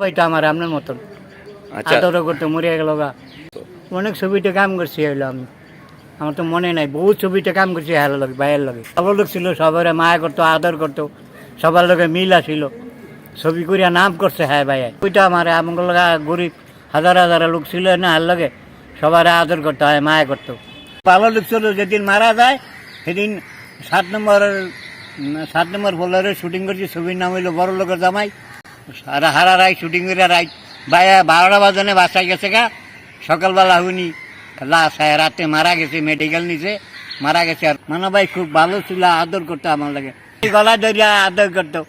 সবাইটা আমার আপনার মতন। আচ্ছা। আদরও করতে মরিয়া গেল গা। অনেক ছবিতে কাম করছি হইল আমি। আমার তো মনে নাই বহুত ছবিতে কাম করছি হ্যাঁ লগে ভাইয়ের লগে। ভালো লোক ছিল সবার মায়া করতো আদর করতো সবার লগে মিল আসিল ছবি করিয়া নাম করছে হ্যাঁ ভাই ওইটা আমার লগা গরিব হাজার হাজার লোক ছিল না হার লগে সবার আদর করতো হয় মায়া করতো। ভালো লোক ছিল যেদিন মারা যায় সেদিন সাত নম্বর সাত নম্বর ফোল্ডারে শুটিং করছি ছবির নাম হইল বড় লোকের জামাই। সারা হারা রাই শুটিং করে রাই বাইরে বারোটা বাজনে বাসায় গেছে গা। সকালবেলা হুনি লাশ রাতে মারা গেছে মেডিকেল নিছে, মারা গেছে। আর মানা ভাই খুব ভালো ছিল, আদর করতো আমার লাগে। গলা ধরিয়া আদর করতো।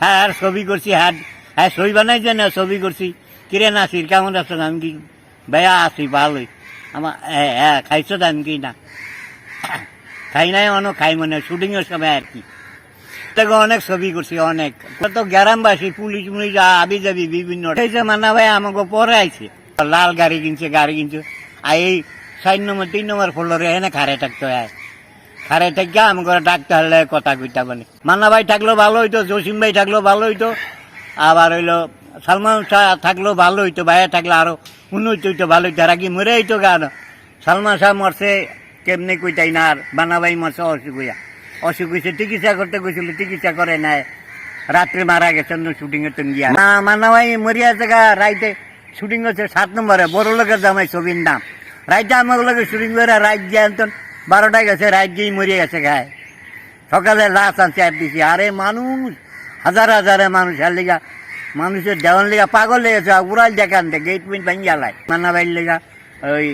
হ্যাঁ আর ছবি করছি হ্যাঁ হ্যাঁ ছবি বানাইছে না ছবি করছি। কিরে নাসির, কেমন আছো? আমি কি বেয়া আছি, ভালোই। আমার হ্যাঁ হ্যাঁ খাইছো তো আমি কি না? খাই নাই অনেক খাই মনে শুটিংয়ের সময় আর কি। থেকে অনেক ছবি করছি, অনেক। তো গ্রামবাসী, পুলিশ মুলিশ আবি যাবি বিভিন্ন। যে মানা ভাই আমাকে পরে আইছে। লাল গাড়ি কিনছে গাড়ি কিনছে। আর এই চার নম্বর, তিন নম্বর ফ্লোরে এনে খারে থাকতে হয়। খারে থেকে আমাকে ডাকতে হলে কথা কইতা মানে মান্না ভাই থাকলেও ভালো হইতো, জসিম ভাই থাকলেও ভালো হইতো। আবার হইল সালমান শাহ থাকলেও ভালো হইতো, ভাইয়া থাকলে আরও উন্নত হইতো, ভালো হইতো। কি মরে হইতো গান সালমান শাহ মরছে, কেমনি কইতাই না? আর বানা ভাই মরছে অসুখ হইয়া। অসুখ হয়েছে চিকিৎসা করতে গেছিল, চিকিৎসা করে নাই। রাত্রে মারা গেছে শুটিং এর গিয়া না, মানা ভাই, মরিয়া জায়গা, রাইতে শুটিং হচ্ছে সাত নম্বরে, বড় লোকের জামাই ছবির নাম। রাইতে আমার লোকের শুটিং করে, রাইত গিয়ে আনতন, বারোটায় গেছে, রাইত গিয়ে মরিয়া গেছে গায়ে। সকালে লাশ আনছে আর দিছি আরে মানুষ, হাজার হাজারে মানুষ আর লিগা, মানুষের দেওয়ান লিগা পাগল লেগেছে উড়াল দেখান গেট মিট ভাঙি জ্বালায় মান্না ভাইয়ের লিগা, ওই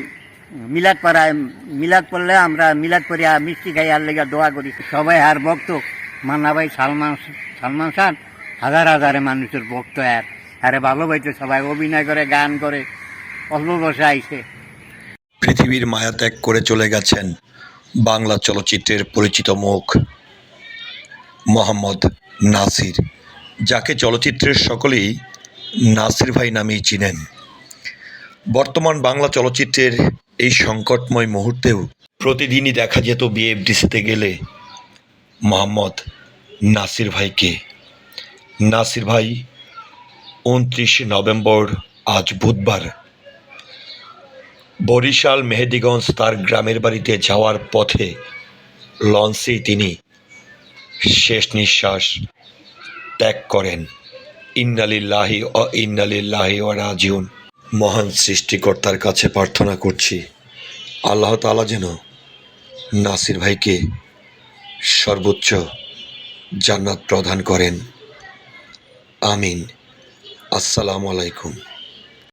মিলাদ পাড়ায়, মিলাদ পড়লে আমরা মিলাদ পড়িয়া মিষ্টি খাই আর লেগা দোয়া করি। সবাই আর ভক্ত। মান্না ভাই, সালমান সালমান খান হাজার হাজারে মানুষের ভক্ত আর। আরে ভালো পাইতো সবাই, অভিনয় করে, গান করে। অল্প বসে আইছে। পৃথিবীর মায়া ত্যাগ করে চলে গেছেন বাংলা চলচ্চিত্রের পরিচিত মুখ মোহাম্মদ নাসির, যাকে চলচ্চিত্রের সকলেই নাসির ভাই নামেই চিনেন। বর্তমান বাংলা চলচ্চিত্রের এই সংকটময় মুহূর্তেও প্রতিদিনই দেখা যেত বিএফডিসিতে গেলে মোহাম্মদ নাসির ভাইকে। নাসির ভাই উনত্রিশে নভেম্বর আজ বুধবার বরিশাল মেহেদিগঞ্জ তার গ্রামের বাড়িতে যাওয়ার পথে লঞ্চেই তিনি শেষ নিঃশ্বাস ত্যাগ করেন। ইন্নালিল্লাহি ও ইন্নালিল্লাহি ও রাজিউন। মহান সৃষ্টিকর্তার কাছে প্রার্থনা করছি, আল্লাহ তালা যেন নাসির ভাইকে সর্বোচ্চ জান্নাত প্রদান করেন। আমিন। আসসালামু আলাইকুম।